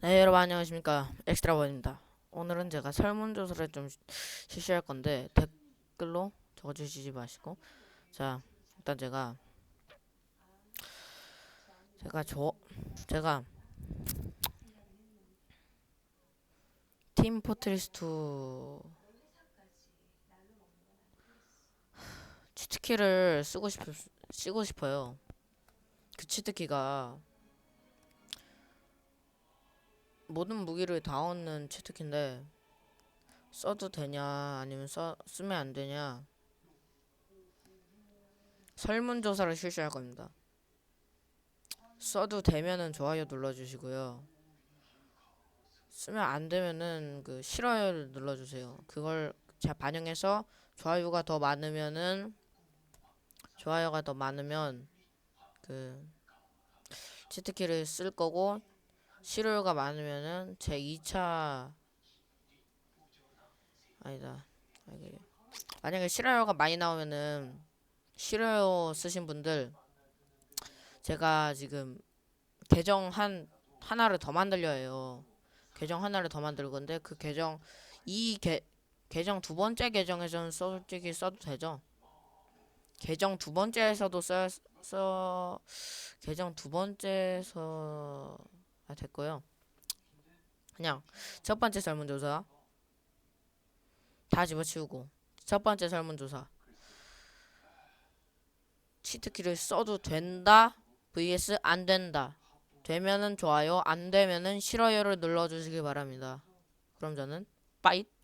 네 여러분 안녕하십니까? 엑스트라원입니다. 오늘은 제가 설문조사를 좀 시- 실시할 건데 댓글로 적어주시지 마시고 자 일단 제가 제가 저 제가 팀 포트리스트 치트키를 쓰고 싶 쓰고 싶어요. 그 치트키가 모든 무기를 다 얻는 치트키인데 써도 되냐 아니면 써 쓰면 안 되냐 설문조사를 실시할 겁니다. 써도 되면은 좋아요 눌러주시고요. 쓰면 안 되면은 그 싫어요를 눌러주세요. 그걸 제가 반영해서 좋아요가 더 많으면은 좋아요가 더 많으면 그 치트키를 쓸 거고 싫어요가 많으면은 제 2차 아니다. 만약에 싫어요가 많이 나오면은 싫어요 쓰신 분들 제가 지금 계정 한 하나를 더 만들려 해요. 계정 하나를 더 만들 건데 그 계정 이 계, 계정 두 번째 계정에서는 솔직히 써도 되죠. 계정 두 번째에서도 써, 써 계정 두 번째에서 아 됐고요. 그냥 첫 번째 설문조사 다 집어치우고 첫 번째 설문조사 치트키를 써도 된다 vs 안 된다 되면은 좋아요 안 되면은 싫어요를 눌러주시기 바랍니다. 그럼 저는 빠잇